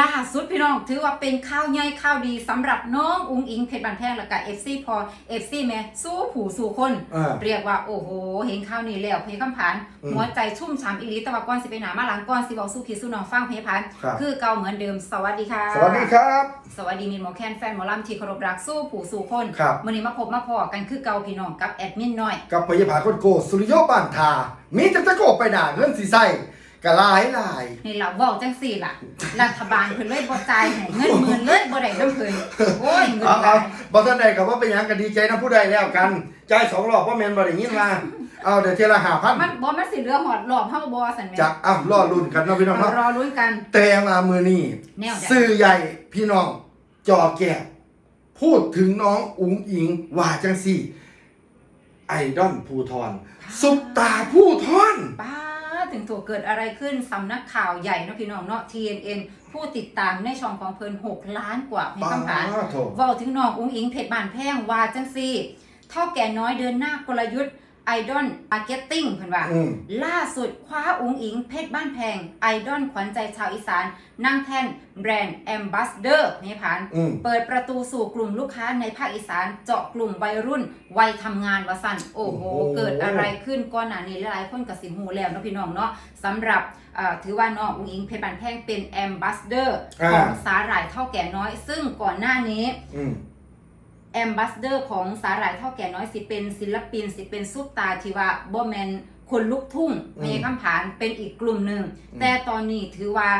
ล่าสุดพี่น้องถือว่าเป็นข่าวใหญ่ข่าวดีสำหรับน้องอุ้งอิงเพชรบันแพงแล้วก็เอฟซีพอเอฟซีแม่สู้ผู้สู่คนอ่าเรียกว่าโอ้โห เห็นข่าวนี้แล้วเพคำผานอืมหัวใจชุ่มฉ่ำอีหลีแตะวันก่อนสิไปหนามาหลังก่อนสิบอกสู้พี่สู้น้องฟังเพพันครับคือเก่าเหมือนเดิมสวัสดีค่ะ สวัสดีครับ สวัสดีมินหมอแคนแฟนหมอลำที่เคารพรักสู้ผู้สู่คนครับวันนี้มาพบมาพอกันคือเก่าพี่น้องกับแอดมินน้อย กับพยาผาคนโกสุริโยบ้านทามีจังตะโกไปด่าเงินสีใส่ กะลายลายนี่เราบอกจังสี่ล่ะ รัฐบาลเพิ่นเลยบ่จ่ายให้เงินหมื่นเลยบ่ได้น้ำเพิ่นโอ้ยเงินเอาหเอาลายบอกท่านใดกับว่าเป็นหยังกันดีใจนะผู้ใดแล้วกันจ่ายสองรอบเพราะแมนบริยินมาเอาเดี๋ยวเทละหาพันมันบ่มันสิเหลือหอดหลอบเฮาบ่ซั่นแหม่จะอ้าวรอรุ่นกันเนาะพี่น้องเนาะรอลุ้นกัน แต่มามือนี่แนวใด สื่อใหญ่พี่น้องจอแก่พูดถึงน้องอุ๋งอิงว่าจังสี่ ไอดอลภูทรซุปตาผู้ทอนป้า ถึงถูกเกิดอะไรขึ้นสำนักข่าวใหญ่เนาะพี่น้องเนาะ TNN ผู้ติดตามในช่องของเพิ่น6 ล้านกว่าให้คำผ่านป้าโถเว้าถึงน้องอุ้งอิงเพชรบ้านแพงว่าจังซี่เท่าแก่น้อยเดินหน้ากลยุทธ์ ไอดอลมาร์เก็ตติ้งเพิ่นว่า อืม ล่าสุดคว้าอุ๋งอิงเพชรบ้านแพง ไอดอลขวัญใจชาวอีสาน นั่งแท่นแบรนด์แอมบ s สเดอร์นี่ผ่าน อืม เปิดประตูสู่กลุ่มลูกค้าในภาคอีสานเจาะกลุ่มวัยรุ่น วัยทำงานวสันโอ้โห โอ้โห เกิดอะไรขึ้นก่อนหน้านี้หลายๆคนกับสิหูแล้วเนาะพี่น้องเนาะสำหรับเอ่อถือว่าน้องอุ๋งอิงเพชรบ้านแพงเป็นแอมบ s สเดอร์ของสาหร่ายเท่าแก่น้อย ซึ่งก่อนหน้านี้ อืม แอมบ s สเดอร์ของสาหร่ายเท่าแก่น้อยสิเป็นศิลปินสิเป็นซุปตาที่ว่าบ่แมนคนลุกทุ่งอืมมีคำผานเป็นอีกกลุ่มหนึ่ง อืม แต่ตอนนี้ถือว่า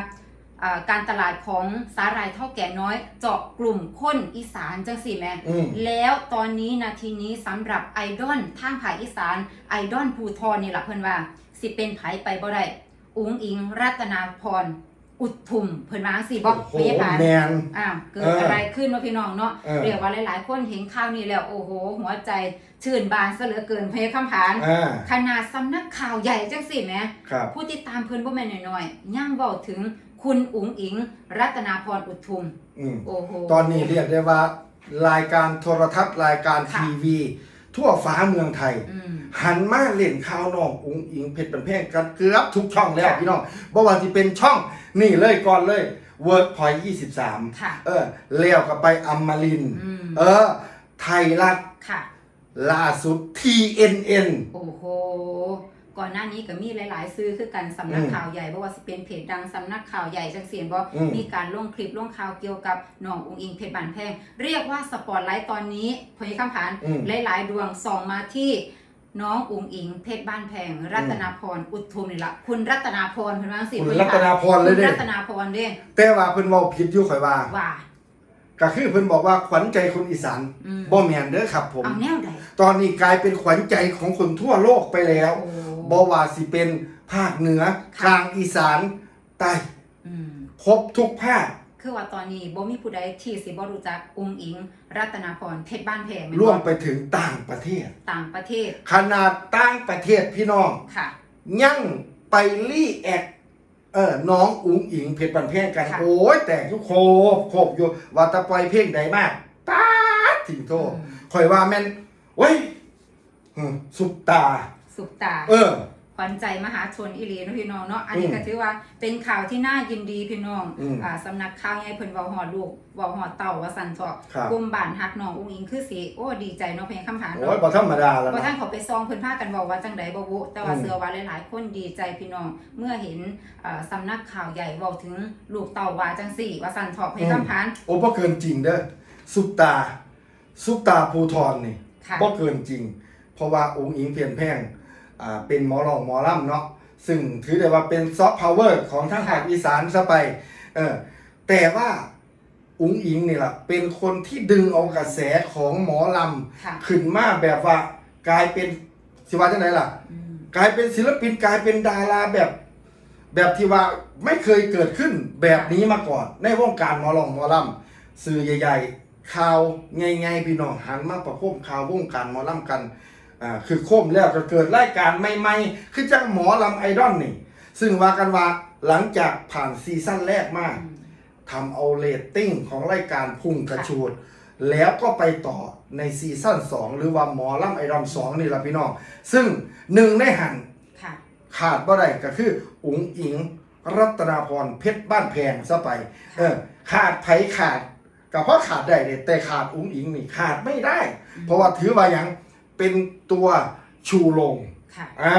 อ่าการตลาดของสาหร่ายเท่าแก่น้อย เจาะกลุ่มคนอีสานจังสิแหม่ อืม แล้วตอนนี้นาทีนี้สำหรับไอดอลทางภาคอีสานไอดอลภูทรนี่ล่ะเพิ่นว่า สิเป็นไผไปบ่ได้อุ๋งอิงรัตนาพร อุดทุมเพิ่นว่าจังซี่บ่โอ้โหพยาบาลแมน อ้าวเกิดเออออะไรขึ้นวะพี่น้องเนาะเออ เรียกว่าหลาย ๆ คนเห็นข่าวนี้แล้วโอ้โห หัวใจชื่นบานซะเหลือเกินเพยคำผาน อ่าขนาดสำนักข่าวใหญ่จังสิแหม ครับ ผู้ติดตามเพิ่นบ่แม่นน้อยๆย่างเว้าถึงคุณอุ๋งอิง รัตนาพรอุดทุม อืมโอ้โห ตอนนี้เรียกได้ว่า รายการโทรทัศน์รายการค่ะ ทีวี ทั่วฟ้าเมืองไทย อืม หันมาเล่นข่าวน้องอุ๋งอิงเพชรเป็นแพงกันเกือบทุกช่องแล้วค่ะ พี่น้องบ่ว่าที่เป็นช่องนี่เลยก่อนเลย Workpoint 23ค่ะ เออเลี้ยวกับไปอมรินทร์อืม เออ ไทยรัฐค่ะ ล่าสุด TNN โอ้โห ก่อนหน้านี้ก็มีหลาย ๆ ซื้อคือกันสำนักอืมข่าวใหญ่บ่ว่าสิเป็นเพจดังสำนักข่าวใหญ่จังเสียนบ่อืมมีการลงคลิปลงข่าวเกี่ยวกับน้องอุงอิงเพชรบานแพงเรียกว่าสปอตไลท์ตอนนี้พยคำผานอืมหลาย ๆ ดวงส่องมาที่น้องอุงอิงเพชรบ้านแพง รัตนาพรอุดทุมนี่ละคุณรัตนาพรเพิ่นว่าจังซี่คุณพยรัตนาพรเลยคุณเด้รัตนาพรเด้แต่ว่าเพิ่นเว้าผิดอยู่ข่อยว่าว่าก็คือเพิ่นบอกว่าขวัญใจคนอีสานอืมบ่แม่นเด้อครับผมเอาแนวใดตอนนี้กลายเป็นขวัญใจของคนทั่วโลกไปแล้วโอ้ บ่ว่าสิเป็นภาคเหนือค่ะกลางอีสานใต้อืมครบทุกภาค คือว่าตอนนี้บ่มีผู้ใดที่สิบ่รู้จักอุงอิง รัตนาพรเพชรบ้านแพงแม่นบ่ร่วมไปถึงต่างประเทศ ต่างประเทศขนาดต่างประเทศพี่น้อง ค่ะ ยังไปรีแอคเออน้องอุ๋งอิงเพชรบันเพงกัน ค่ะ โอ้ยแตกทุกโคบโคบอยู่ว่าแตะปล่อยเพลงใดมากป๊าดถิ่งโทษคอยว่าแม่นเว้ยอืมสุปตา สุปตา เออ ขวัญใจมหาชนอีหลีเนาะพี่น้องเนาะอันนี้อืมก็ถือว่าเป็นข่าวที่น่ายินดีพี่น้องอืมอ่าสำนักข่าวใหญ่เพิ่นเว้าฮอดลูกเว้าฮอดเต่าว่าสั่นเถาะครับ กลุ่มบ้านฮักน้องอุ้งอิงคือสิโอ้ดีใจเนาะเพียงคำถามโอ้ยเนาะ บ่ธรรมดาแล้วบ่ท่านะนเขาไปซองเพิ่นพากันบอกว่าจังไดบ่บุแต่ว่าอืมเชื่อว่าหลายๆ คนดีใจพี่น้อง เมื่อเห็นอ่าสำนักข่าวใหญ่เว้าถึงลูกเต่าว่าจังสี่ ว่าสั่นเถาะเพียงคำถามโอ้บ่เกินจริงเด้อสุปตาสุปตาภูทรนี่ค่ะ บ่เกินจริง เพราะว่าองค์อิงเพียนแพงอ่า เป็นหมอรองหมอล่ำเนาะซึ่งถือได้ว่าเป็นซอฟต์พาวเวอร์ของทางภาคอีสานซะไปเออแต่ว่าองค์อิงนี่ล่ะเป็นคนที่ดึงเอากระแสของหมอลค่ะำขึ้นมาแบบว่ากลายเป็นสิว่าจังไดล่ะอืมกลายเป็นศิลปินกลายเป็นดาราแบบ แบบที่ว่าไม่เคยเกิดขึ้นแบบนี้มาก่อน ในวงการหมอลองหมอลำสื่อใหญ่ ๆ ข่าวง่ายๆพี่น้องหันมาประโคมข่าววงการหมอลำกัน อ่าคือโคมแล้วก็เกิดรายการใหม่ๆ คือจังหมอลำไอดอลนี่ ซึ่งว่ากันว่าหลังจากผ่านซีซั่นแรกมาอืมทำเอาเรตติ้งของรายการพุ่งกระชูด แล้วก็ไปต่อในซีซั่น2 หรือว่าหมอลำไอดอล2นี่ละพี่น้อง ซึ่งหนึ่งในหันค่ะขาดบ่ได้ก็คือ อุ๋งอิง รัตนาพรเพชรบ้านแพงซะไป เออ ขาดไผขาดก็เพราะขาดได้เด้แต่ขาดอุ้งอิงนี่ขาดไม่ได้ เพราะว่าถือว่าหยัง เป็นตัวชูลงค่ะอ่า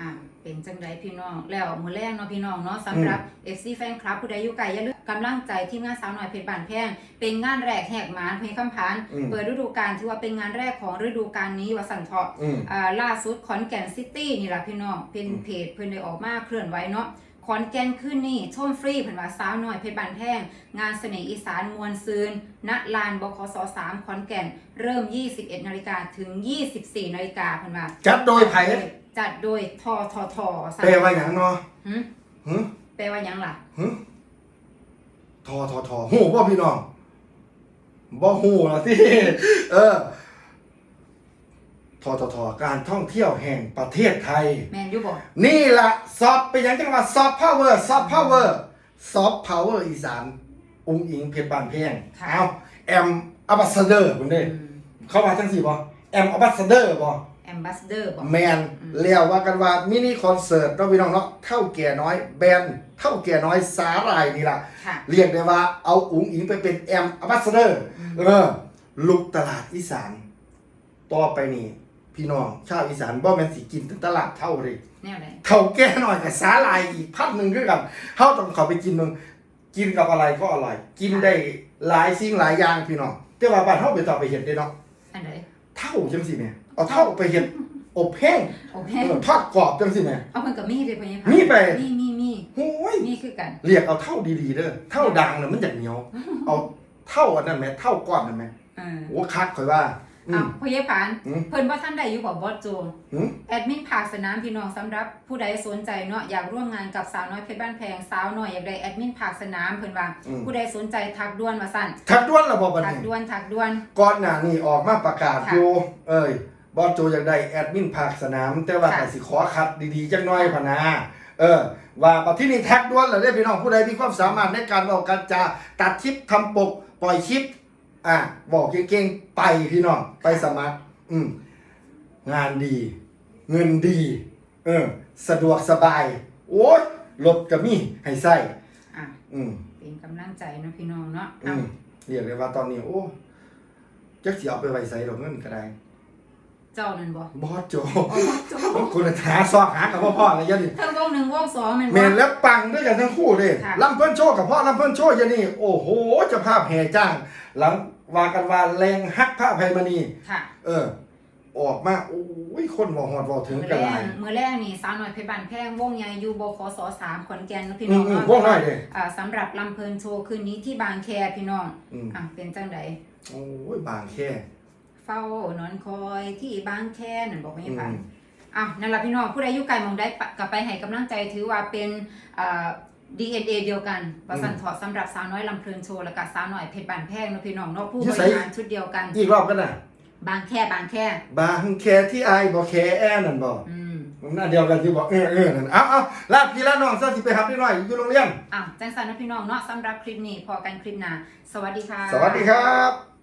อ่าเป็นจังไดพี่น้อง แล้วมือแรกเนาะพี่น้องเนาะสำหรับ FC แฟนคลับผู้ใดอยู่ไกลอย่าลืมกำลังใจทีมงานสาวหน่อยเพชรบานแพงเป็นงานแรกแหกหมานเพลงคำพานอืม เปิดฤดูกาลถือว่าเป็นงานแรกของฤดูกาลนี้วสันเถาะ อืม อ่าล่าสุดขอนแก่นซิตี้นี่ล่ะพี่น้องเป็นอืมเพจเพิ่นได้ออกมาเคลื่อนไหวเนาะ ขอนแก่นขึ้นนี่ชมฟรีเพิ่นว่าสาวน้อยเพชรบานแพงงานเสน่ห์อีสานมวลซืนณลานบคส3ขอนแก่น เริ่ม 21นาฬิกาถึง 24นาฬิกาเพิ่นว่าจัดโดยไผจัดโดยทททแปลว่าหยังเนาะหึหึแปลว่าหยังล่ะหึทอทอทอหูบ่พี่น้องบ่หูละที่เออ ทอทอทอการท่องเที่ยวแห่งประเทศไทย แมนยูบอกนี่ละซอฟเป็นหยังจังว่าซอฟพาวเวอร์ซอฟพาวเวอร์ซอฟพาวเวอร์อีสานองค์อิงเพชรบานเพียงเอาแอมอับ s สเดอร์คุณเด้เข้ามาจังสี่บ่แอมอับ s สเดอร์บ่แอมบาสเดอร์บอกแมนเรียกว่ากันว่ามินิคอนเสิร์ตเนาะพี่น้องเนาะเท่าแก่น้อยแบนด์เท่าแก่น้อยสาหร่ายนี่ล่ะค่ะ เรียกได้ว่าเอาอุ๋งอิงไปเป็นแอมอับ s สเดอร์อืมเออลุกตลาดอีสาน ต่อไปนี่ พี่น้องชาวอีสานบ่แม่นสิกินแต่ตลาดเท่าเลยแนวไหนเท่าแก่หน่อยกับสาลายอีกพันหนึ่งคือกันเฮาต้องเข้าไปกินมึงกินกับอะไรก็อร่อย กินได้หลายสิ่งหลายอย่างพี่น้องแต่ว่าบ้านเฮาไปต่อไปเห็นได้เนาะอันไหนเท่าจังสิแม่เอาเท่าไปเห็ดอบแห้งโอเคเออทอดกรอบจังสิแม่ เอาเพิ่นกับมีเลยเพิ่นยังมีไป มีมีมีโอ้ยมีคือกัน เรียกเอาเท่าดีๆเด้อเท่าดังน่ะมันจะเหนียว เอาเท่าอันนั้นแม่เท่าก้อนนั่นแม่เออ โอ้คักข่อยว่า อือ้าวมพ่อเย่ผานอืมเพิ่นว่าท่านใดอยู่กับบอสโจหืม แอดมินภาคสนามพี่น้องสำหรับผู้ใดสนใจเนาะอยากร่วมงานกับสาวน้อยเพชรบ้านแพงสาวน้อยอยากได้แอดมินภาคสนามเพิ่นว่าอืม ผู้ใดสนใจทักด่วนมาสั่นทักด้วนระบบบัดทักนี้ด่วนทักด่วน ก่อนหน้านี้ออกมาประกาศค่ะอยู่เอ้ยบอสโจอยากได้แอดมินภาคสนาม แต่ว่าค่ะอาจสิขอคัดดีๆจังน้อยพะนาเออ ว่าปัที่นี่แท็กด้วนเหรอเด้อพี่น้องผู้ใดมีความสามารถในการบอกการจาตัดคลิปทำปก ปล่อยคลิป อะบอกเก่งๆไปพี่น้องไปสมัคร อืมงานดี เงินดี เออ สะดวกสบาย โอ้ยรถก็มีให้ใส่อะอืมเป็นกำลังใจเนาะพี่น้องเนาะอือะมเรียกเลยว่าตอนนี้ โอ้จักสิเอาไปไว้ใส่ดอกเงินก็ได้เจ้านั่นบ่บอสโจอ๋อบอสโจคุณหาซอกหากับพ่อพ่ออะไรยันนี่เทั้งวงหนึ่งวงสองแมันเมบ่ นและปังด้วยกันทั้งคู่เลยค่ะ ลำเพิ่นโชว์กับพ่อลำเพิ่นโชว์ยันนี่ โอ้โหเจะภาพแห่จ้าง หลัง ว่ากันว่าแรงฮักพระอภัยมณีค่ะเออ ออกมาโอ้ยคนบอกหอดบอกถึงมือกันแรหลากยมือแรกนี่สาวน้อยเพชรบานแพงวงใหญ่อยู่บคสสามขอนแก่นเนาะพี่อืน้อมงอืมเนาะวงน้อยเด้อ่าสำหรับลำเพลินโชว์คืนนี้ที่บางแคพี่น้องอืมอะเป็นจังไดโอ้ยบางแค่เฝ้านอนคอยที่บางแคนั่นบอกไม่อืฟังมอะนั่นแหละพี่น้องผู้ใดอยู่ไกลมองได้ปะกลับไปให้กำลังใจถือว่าเป็นอ่า DNA เดียวกันประสันถอดสำหรับสาวน้อยลำเพลินโชว์และกับสาวน้อยเพชรบานแพงเนาะพี่น้องเนาะผู้บริหารชุดเดียวกัน อีกรอบกันน่ะ บางแค่บางแค่ บางแค่ที่อายบอกแค่แอนนั่นบอกอืมผมหน้าเดียวกันที่บอกเออเออนั่นเอาเอาลาพี่ลาน้องซะสิไปหาพี่น้อยอยู่โรงเรียนอะจังสันนะพี่น้องเนาะสำหรับคลิปนี้พอกันคลิปหน้าสวัสดีค่ะ สวัสดีครับ